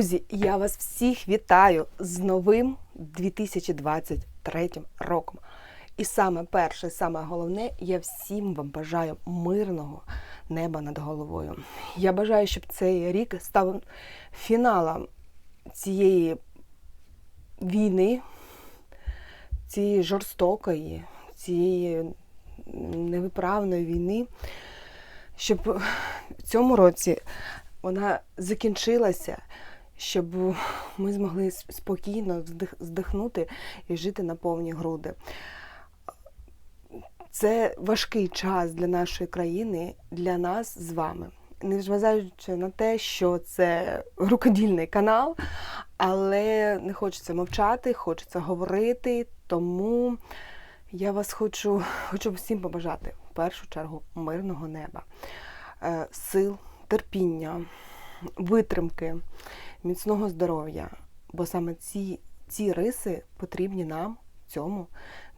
Друзі, я вас всіх вітаю з новим 2023 роком. І саме перше, саме головне, я всім вам бажаю мирного неба над головою. Я бажаю, щоб цей рік став фіналом цієї війни, цієї жорстокої, цієї невиправної війни, щоб в цьому році вона закінчилася, щоб ми змогли спокійно здихнути і жити на повні груди. Це важкий час для нашої країни, для нас з вами. Незважаючи на те, що це рукодільний канал, але не хочеться мовчати, хочеться говорити. Тому я вас хочу, хочу всім побажати в першу чергу мирного неба, е, сил, терпіння, витримки, міцного здоров'я. Бо саме ці, ці риси потрібні нам в цьому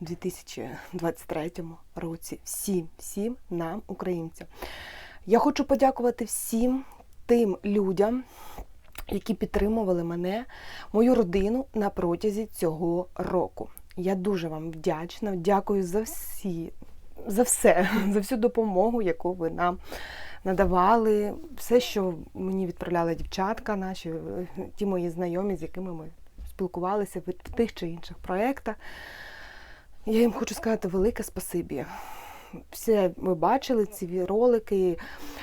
2023 році. Всім, всім нам, українцям. Я хочу подякувати всім тим людям, які підтримували мене, мою родину на протязі цього року. Я дуже вам вдячна. Дякую за всі, за все, за всю допомогу, яку ви нам надавали, все, що мені відправляли дівчатка, наші ті мої знайомі, з якими ми спілкувалися в тих чи інших проєктах. Я їм хочу сказати велике спасибі. Все ви бачили ці ролики.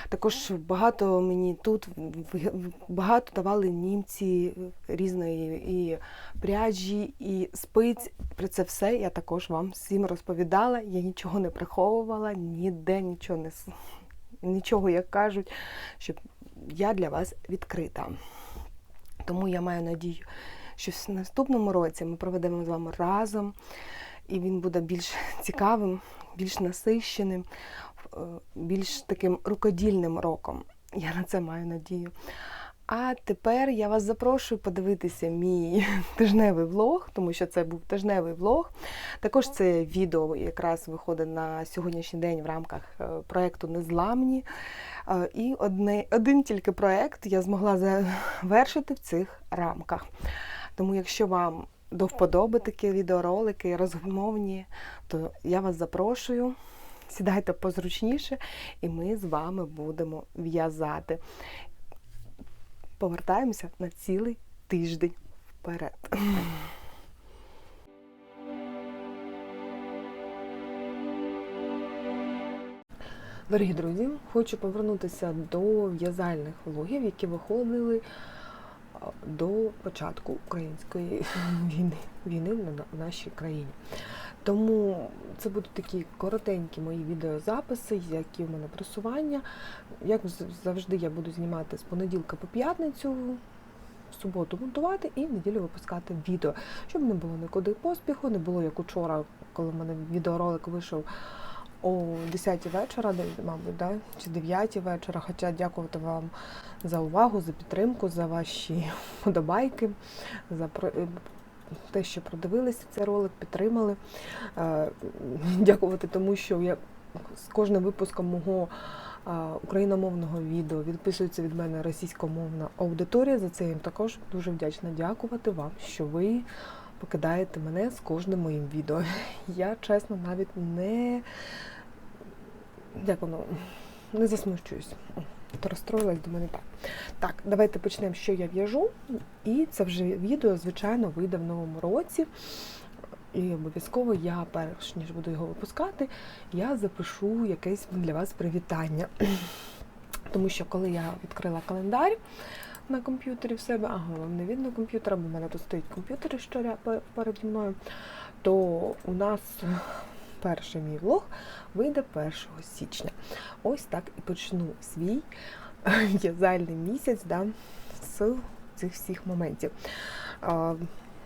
Також багато мені тут багато давали німці різної і пряжі, і спиць. Про це все я також вам всім розповідала. Я нічого не приховувала, ніде нічого не нічого, як кажуть, щоб я для вас відкрита. Тому я маю надію, що в наступному році ми проведемо з вами разом, і він буде більш цікавим, більш насищеним, е, більш таким рукодільним роком. Я на це маю надію. А тепер я вас запрошую подивитися мій тижневий влог, тому що це був тижневий влог. Також це відео якраз виходить на сьогоднішній день в рамках е, проєкту Незламні. Е, І одне, один тільки проєкт я змогла завершити в цих рамках. Тому, якщо вам до вподоби такі відеоролики розмовні, то я вас запрошую. Сідайте позручніше, і ми з вами будемо в'язати. Повертаємося на цілий тиждень вперед. Дорогі друзі, хочу повернутися до в'язальних влогів, які виходили до початку української війни, війни в нашій країні. Тому це будуть такі коротенькі мої відеозаписи, які в мене просування. Як завжди, я буду знімати з понеділка по п'ятницю, в суботу монтувати і в неділю випускати відео, щоб не було нікуди поспіху, не було як учора, коли в мене відеоролик вийшов о 10 вечора, мабуть, да? чи 9 вечора. Хоча дякувати вам за увагу, за підтримку, за ваші подобайки, за те, що продивилися цей ролик, підтримали. Е, Дякувати тому, що я з кожним випуском мого україномовного відео відписується від мене російськомовна аудиторія. За це я їм також дуже вдячна дякувати вам, що ви покидаєте мене з кожним моїм відео. Я чесно навіть не як воно не засмучуюсь. То розстроїлась до мене так. Так, давайте почнемо, що я в'яжу. І це вже відео, звичайно, вийде в новому році. І обов'язково я, перш ніж буду його випускати, я запишу якесь для вас привітання. Тому що коли я відкрила календар на комп'ютері в себе, ага, вам не видно комп'ютера, бо в мене тут стоїть комп'ютер що переді мною, то у нас перший мій влог вийде 1 січня. Ось так і почну свій в'язальний місяць да, з цих всіх моментів.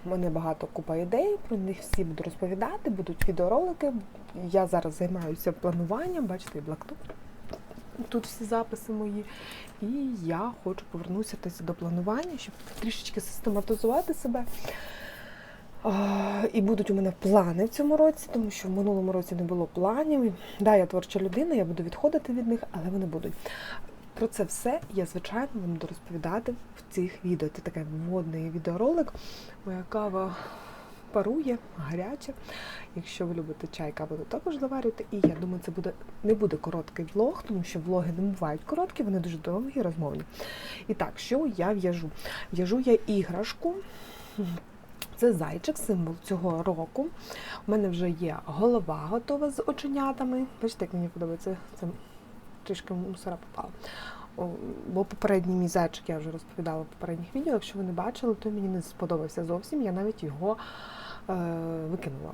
У мене багато купа ідей, про них всі буду розповідати, будуть відеоролики. Я зараз займаюся плануванням, бачите, і. Тут всі записи мої. І я хочу повернутися до планування, щоб трішечки систематизувати себе. І будуть у мене плани в цьому році, тому що в минулому році не було планів. Да, я творча людина, я буду відходити від них, але вони будуть. Про це все я, звичайно, вам буду розповідати в цих відео. Це такий вводний відеоролик. Моя кава парує, гаряча. Якщо ви любите чай, каву, то також заварюйте. І я думаю, це буде не буде короткий влог, тому що влоги не бувають короткі, вони дуже довгі, розмовні. І так, що я в'яжу? В'яжу я іграшку. Це зайчик, символ цього року. У мене вже є голова готова з оченятами. Бачите, як мені подобається, це трішки мусора попало. Бо попередній мій зайчик я вже розповідала в попередніх відео. Якщо ви не бачили, то мені не сподобався зовсім. Я навіть його е, викинула.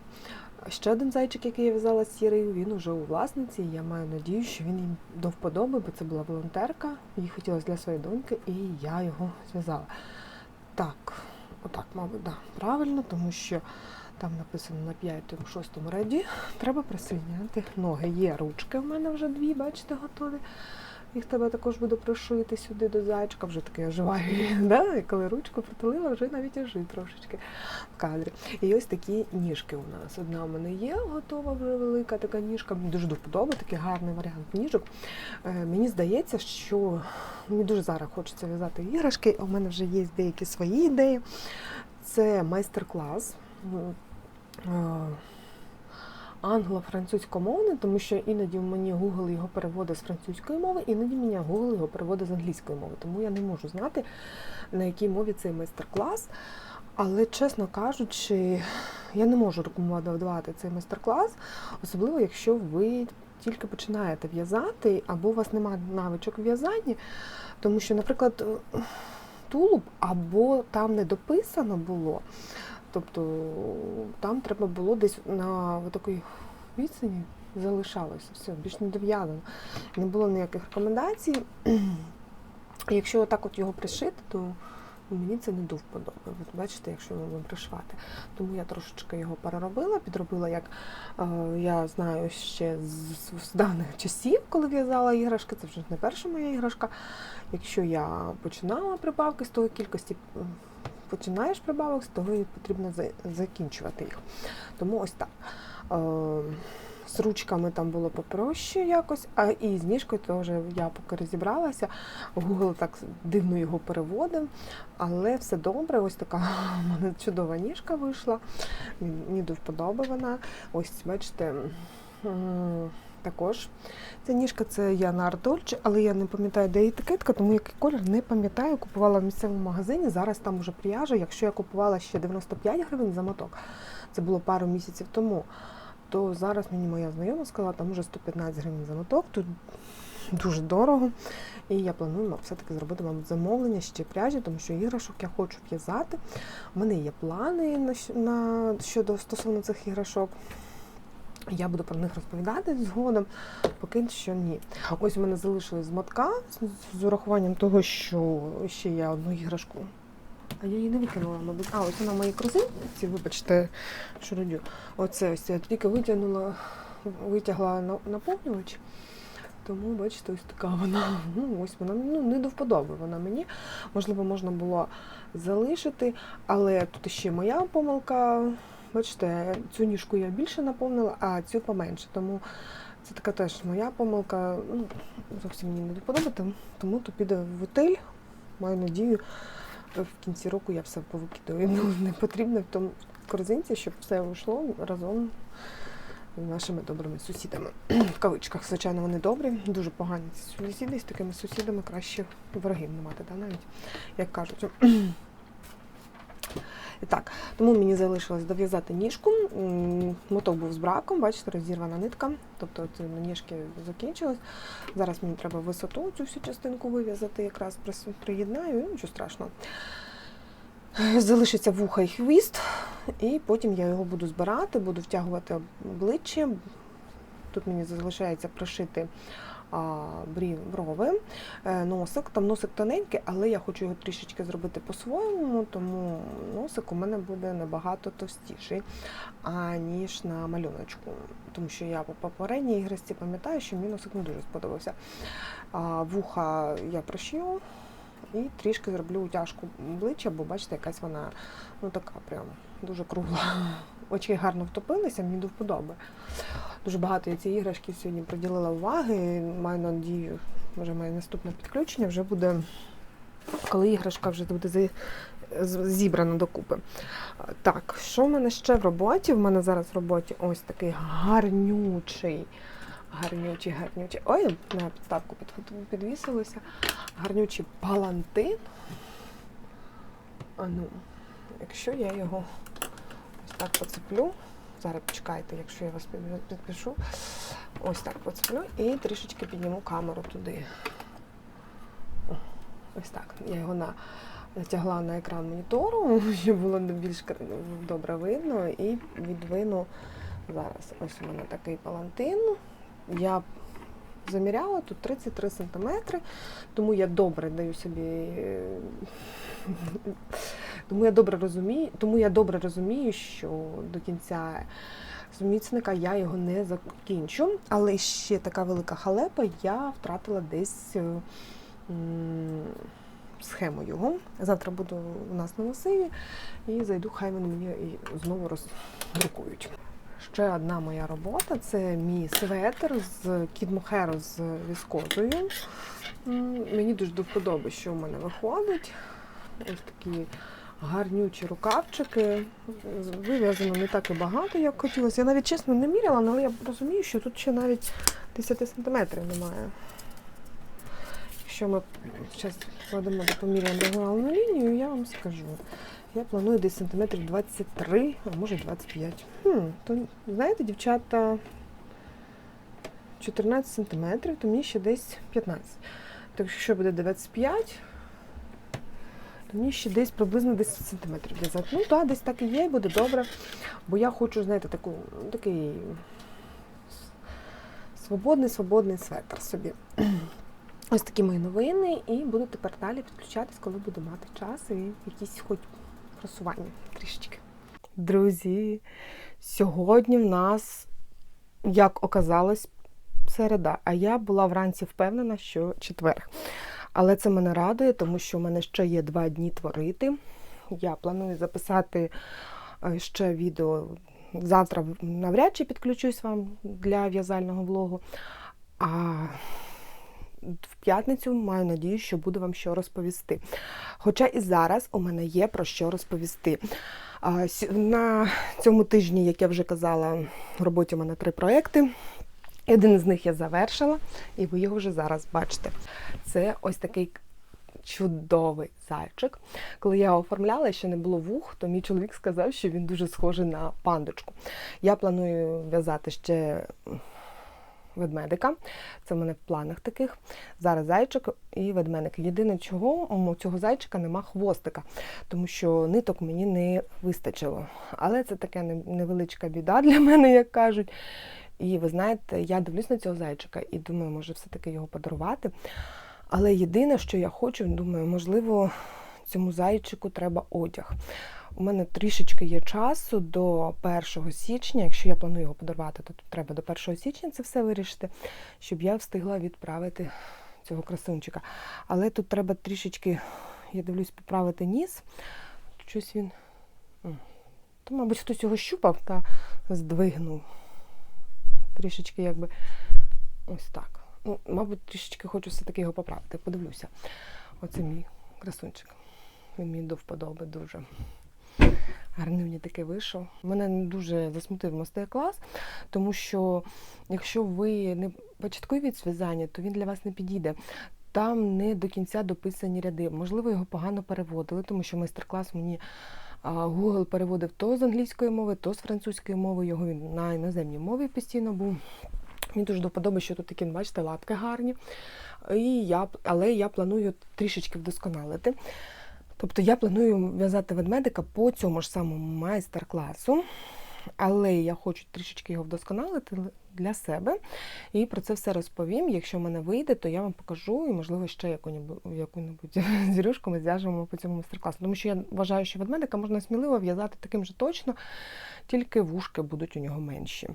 Ще один зайчик, який я в'язала сірий, він уже у власниці. Я маю надію, що він їм до вподоби, бо це була волонтерка. Їй хотілося для своєї доньки, і я його зв'язала. Так, отак, мабуть, да, правильно, тому що там написано на 5-6 ряді. Треба присоединяти ноги. Є ручки у мене вже дві, бачите, готові. Їх треба також буде пришити сюди до зайчика, вже таке оживаю. Да? І коли ручку притулила, вже навіть ожив трошечки в кадрі. І ось такі ніжки у нас. Одна у мене є, готова вже велика така ніжка. Мені дуже до такий гарний варіант ніжок. Е, мені здається, що мені дуже зараз хочеться в'язати іграшки. У мене вже є деякі свої ідеї. Це майстер-клас. Е, англо-французькомовний, тому що іноді мені Google його переводить з французької мови, іноді мені Google його переводить з англійської мови. Тому я не можу знати, на якій мові цей майстер-клас. Але, чесно кажучи, я не можу рекомендувати цей майстер-клас, особливо, якщо ви тільки починаєте в'язати, або у вас немає навичок в в'язанні, тому що, наприклад, тулуб або там не дописано було. Тобто там треба було десь на такій відстані залишалося все, більш не дов'язано. Не було ніяких рекомендацій. Якщо отак от його пришити, то мені це не до вподоби. Бачите, якщо вам пришивати. Тому я трошечки його переробила, підробила, як е, я знаю ще з, з давних часів, коли в'язала іграшки. Це вже не перша моя іграшка. Якщо я починала прибавки з тої кількості починаєш прибавок, з того і потрібно закінчувати їх. Тому ось так. Е, з ручками там було попроще якось, а і з ніжкою теж я поки розібралася. Google так дивно його переводив, але все добре. Ось така у мене чудова ніжка вийшла. Мені до вподоби вона. Ось, бачите. Також ця ніжка це я на Артольчі, але я не пам'ятаю, де етикетка, тому який колір не пам'ятаю. Купувала в місцевому магазині. Зараз там вже пряжа. Якщо я купувала ще 95 гривень за моток, це було пару місяців тому, то зараз мені моя знайома сказала, там вже 115 гривень за моток. Тут дуже дорого. І я планую все-таки зробити вам замовлення ще пряжі, тому що іграшок я хочу в'язати. У мене є плани на, на щодо стосовно цих іграшок. Я буду про них розповідати згодом, поки що ні. Ось у мене залишилась з з урахуванням того, що ще є одну іграшку. А я її не викинула, мабуть. А, ось вона в моїй корзинці, вибачте, що родю. Оце ось я тільки витягнула, витягла наповнювач. Тому, бачите, ось така вона. Ну, ось вона ну, не до вподоби вона мені. Можливо, можна було залишити, але тут ще моя помилка. Бачите, цю ніжку я більше наповнила, а цю поменше. Тому це така теж моя помилка. Ну, Зовсім мені не доподобати, тому то піде в отель. Маю надію, в кінці року я все повикидаю. Ну, Не потрібно в тому корзинці, щоб все вийшло разом з нашими добрими сусідами. В кавичках, звичайно, вони добрі, дуже погані ці сусіди, з такими сусідами краще ворогів не мати, та навіть, як кажуть. Так, Тому мені залишилось дов'язати ніжку. Моток був з браком, бачите, розірвана нитка, тобто ніжки закінчились. Зараз мені треба висоту цю всю частинку вив'язати, якраз приєднаю, нічого страшного. Залишиться вуха і хвіст, і потім я його буду збирати, буду втягувати обличчя. Тут мені залишається пришити брови, е, носик. Там носик тоненький, але я хочу його трішечки зробити по-своєму, тому носик у мене буде набагато товстіший, аніж на малюночку. Тому що я по попередній іграшці пам'ятаю, що мій носик не дуже сподобався. Вуха я пришью. І трішки зроблю утяжку обличчя, бо бачите, якась вона ну така прям дуже кругла. Очі гарно втопилися, мені до вподоби. Дуже багато я цієї іграшки сьогодні приділила уваги. Маю надію, може моє наступне підключення вже буде, коли іграшка вже буде зібрана докупи. Так, що в мене ще в роботі? В мене зараз в роботі ось такий гарнючий. Гарнючий, гарнючий. Ой, на підставку під, підвісилося. Гарнючий палантин. А ну, якщо я його так поцеплю, зараз почекайте, якщо я вас підпишу, ось так поцеплю і трішечки підніму камеру туди. Ось так. Я його на, натягла на екран монітору, щоб було більш добре видно, і відвину зараз. Ось у мене такий палантин. Я заміряла тут 33 сантиметри, тому я добре даю собі. Тому я добре розумію, тому я добре розумію, що до кінця зміцника я його не закінчу. Але ще така велика халепа, я втратила десь е, схему його. Завтра буду у нас на масиві і зайду, хай вони мені і знову роздрукують. Ще одна моя робота це мій светр з Кід з віскозою. Мені дуже до вподоби, що в мене виходить. Ось такі гарнючі рукавчики. Вив'язано не так і багато, як хотілося. Я навіть чесно не міряла, але я розумію, що тут ще навіть 10 сантиметрів немає. Якщо ми зараз кладемо до поміряємо діагоналну лінію, я вам скажу. Я планую десь сантиметрів 23, а може 25. Хм, то, знаєте, дівчата 14 сантиметрів, то мені ще десь 15. Так якщо буде 25, то мені ще десь приблизно 10 сантиметрів в'язати. Ну так, десь так і є, буде добре. Бо я хочу, знаєте, таку, такий свободний, свободний светр собі. Ось такі мої новини, і буду тепер далі підключатись, коли буду мати час і якісь хоч просування трішечки. Друзі, сьогодні в нас, як оказалось, середа, а я була вранці впевнена, що четвер. Але це мене радує, тому що в мене ще є два дні творити. Я планую записати е, ще відео. Завтра навряд чи підключусь вам для в'язального влогу. А в п'ятницю маю надію, що буду вам що розповісти. Хоча і зараз у мене є про що розповісти. На цьому тижні, як я вже казала, в роботі у мене три проекти. Один з них я завершила, і ви його вже зараз бачите. Це ось такий чудовий зайчик. Коли я оформляла, ще не було вух, то мій чоловік сказав, що він дуже схожий на пандочку. Я планую в'язати ще ведмедика. Це в мене в планах таких. Зараз зайчик і ведмедик. Єдине, чого у цього зайчика нема хвостика, тому що ниток мені не вистачило. Але це таке не- невеличка біда для мене, як кажуть. І ви знаєте, я дивлюсь на цього зайчика і думаю, може все-таки його подарувати. Але єдине, що я хочу, думаю, можливо, цьому зайчику треба одяг. У мене трішечки є часу до 1 січня. Якщо я планую його подарувати, то тут треба до 1 січня це все вирішити, щоб я встигла відправити цього красунчика. Але тут треба трішечки, я дивлюсь, поправити ніс. Щось він. То, мабуть, хтось його щупав та здвигнув. Трішечки якби ось так. Ну, мабуть, трішечки хочу все-таки його поправити. Подивлюся. Оце мій красунчик. Він мені до вподоби дуже. Гарний мені таки вийшов. Мене дуже засмутив мастер-клас, тому що якщо ви не початкові від зв'язання, то він для вас не підійде. Там не до кінця дописані ряди. Можливо, його погано переводили, тому що майстер-клас мені Google переводив то з англійської мови, то з французької мови. Його він на іноземній мові постійно був. Мені дуже до вподоби, що тут такі, бачите, лапки гарні. І я, але я планую трішечки вдосконалити. Тобто я планую в'язати ведмедика по цьому ж самому майстер-класу, але я хочу трішечки його вдосконалити для себе. І про це все розповім. Якщо в мене вийде, то я вам покажу і, можливо, ще яку-небудь зірюшку ми зв'яжемо по цьому майстер-класу. Тому що я вважаю, що ведмедика можна сміливо в'язати таким же точно, тільки вушки будуть у нього менші.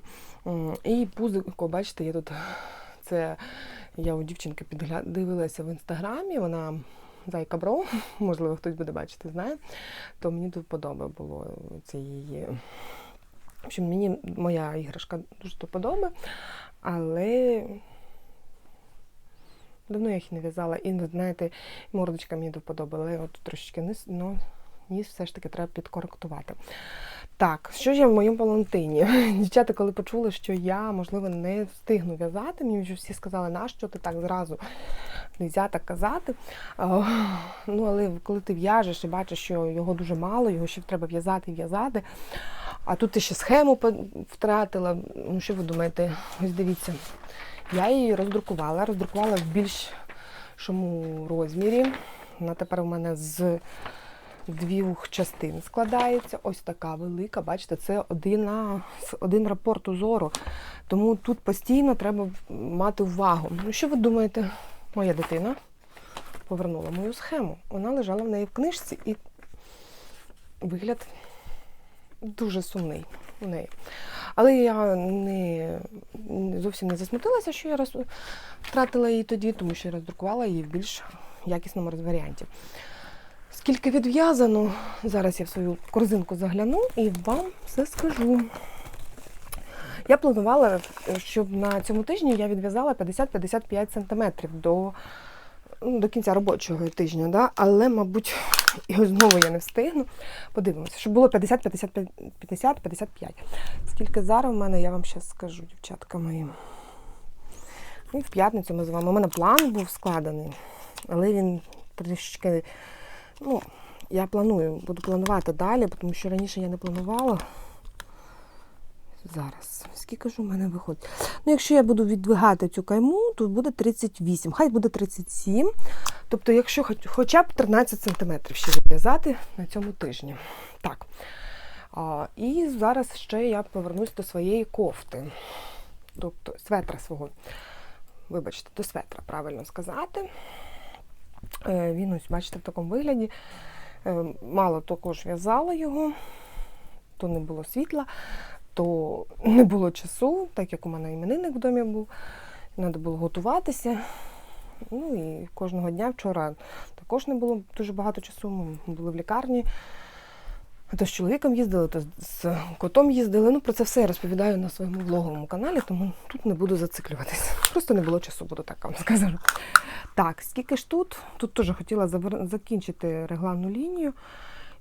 І пузико, бачите, я тут це я у дівчинки дивилася в інстаграмі, вона зайка бро, можливо, хтось буде бачити, знає, то мені до вподоби було це її В общем, мені моя іграшка дуже до подоби, але давно я їх не в'язала. І, знаєте, мордочка мені до подоби, але от трошечки низ, ну, ніс все ж таки треба підкоректувати. Так, що ж я в моєму палантині? Дівчата, коли почули, що я, можливо, не встигну в'язати, мені вже всі сказали, нащо ти так зразу не так казати. Ну, але коли ти в'яжеш і бачиш, що його дуже мало, його ще треба в'язати і в'язати. А тут ти ще схему втратила. Ну, що ви думаєте? Ось дивіться. Я її роздрукувала, роздрукувала в більшому розмірі. Вона тепер у мене з двох частин складається. Ось така велика. Бачите, це один, один рапорт узору. Тому тут постійно треба мати увагу. Ну, що ви думаєте? Моя дитина повернула мою схему. Вона лежала в неї в книжці і вигляд дуже сумний у неї. Але я не, зовсім не засмутилася, що я втратила її тоді, тому що я роздрукувала її в більш якісному варіанті. Скільки відв'язано, зараз я в свою корзинку загляну і вам все скажу. Я планувала, щоб на цьому тижні я відв'язала 50-55 см до, ну, до кінця робочого тижня, да? але, мабуть, і знову я не встигну. Подивимося, щоб було 50-50-55. Скільки зараз у мене, я вам зараз скажу, дівчатка мої. Ну, І в п'ятницю ми з вами. У мене план був складений, але він трішки. Ну, я планую, буду планувати далі, тому що раніше я не планувала. Зараз, скільки ж у мене виходить? Ну, якщо я буду віддвигати цю кайму, то буде 38, хай буде 37. Тобто, якщо хоча б 13 см ще відв'язати на цьому тижні. Так. А, і зараз ще я повернусь до своєї кофти. Тобто светра свого. Вибачте, до светра, правильно сказати. Е, Він ось, бачите, в такому вигляді. Е, Мало також в'язала його, то не було світла, то не було часу, так як у мене іменинник в домі був. Треба було готуватися. Ну і кожного дня вчора також не було дуже багато часу. Ми були в лікарні. То з чоловіком їздили, то з котом їздили. Ну, про це все я розповідаю на своєму влоговому каналі, тому тут не буду зациклюватися. Просто не було часу, буду так вам скажу. Так, скільки ж тут? Тут теж хотіла закінчити регланну лінію.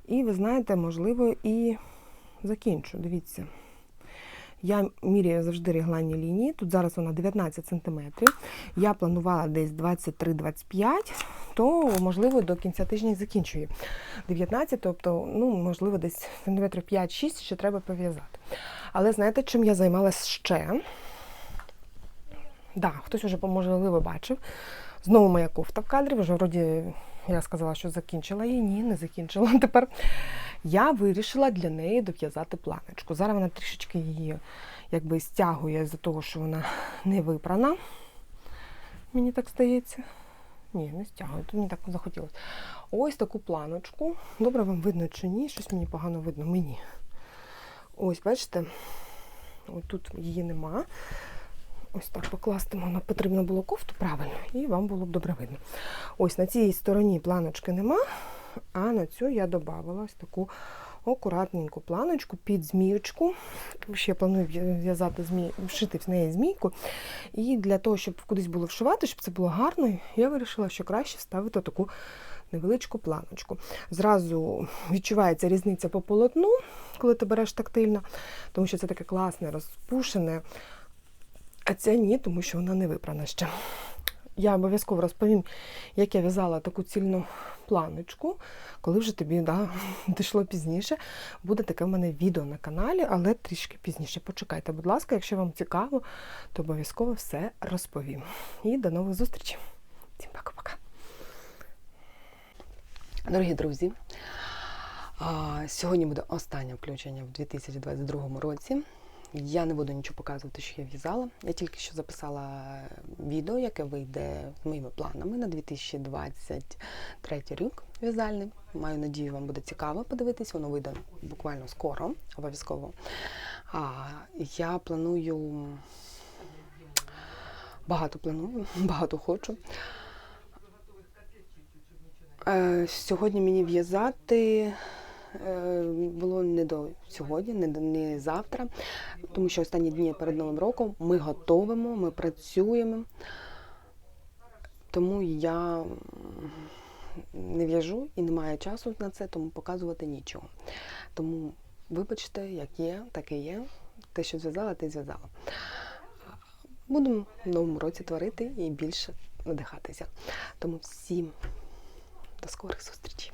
І ви знаєте, можливо, і закінчу. Дивіться. Я міряю завжди регланні лінії. Тут зараз вона 19 см. Я планувала десь 23-25, то можливо до кінця тижня і закінчую. 19, тобто, ну, можливо, десь сантиметрів 5-6 ще треба пов'язати. Але знаєте, чим я займалася ще? Да, хтось вже, можливо, бачив. Знову моя кофта в кадрі, вже вроді я сказала, що закінчила її. Ні, не закінчила. Тепер я вирішила для неї дов'язати планочку. Зараз вона трішечки її якби стягує з-за того, що вона не випрана. Мені так здається. Ні, не стягує, то мені так захотілося. Ось таку планочку. Добре вам видно чи ні? Щось мені погано видно. Мені. Ось, бачите, ось тут її нема. Ось так покласти можна потрібно було кофту правильно, і вам було б добре видно. Ось на цій стороні планочки нема, а на цю я додавала ось таку акуратненьку планочку під зміючку. Я планую в'язати змій, вшити в неї змійку. І для того, щоб кудись було вшивати, щоб це було гарно, я вирішила, що краще ставити таку невеличку планочку. Зразу відчувається різниця по полотну, коли ти береш тактильно, тому що це таке класне, розпушене. А ця ні, тому що вона не випрана ще. Я обов'язково розповім, як я в'язала таку цільну планочку, коли вже тобі да, дійшло пізніше. Буде таке в мене відео на каналі, але трішки пізніше. Почекайте, будь ласка, якщо вам цікаво, то обов'язково все розповім. І до нових зустрічей. Всім пока-пока. Дорогі друзі, сьогодні буде останнє включення в 2022 році. Я не буду нічого показувати, що я в'язала. Я тільки що записала відео, яке вийде з моїми планами на 2023 рік в'язальний. Маю надію, вам буде цікаво подивитись. Воно вийде буквально скоро, обов'язково. Я планую багато планую, багато хочу. Е, Сьогодні мені в'язати було не до сьогодні, не до не завтра, тому що останні дні перед Новим роком ми готовимо, ми працюємо. Тому я не в'яжу і не маю часу на це, тому показувати нічого. Тому вибачте, як є, так і є. Те, що зв'язала, те зв'язала. Будемо в новому році творити і більше надихатися. Тому всім до скорих зустрічей.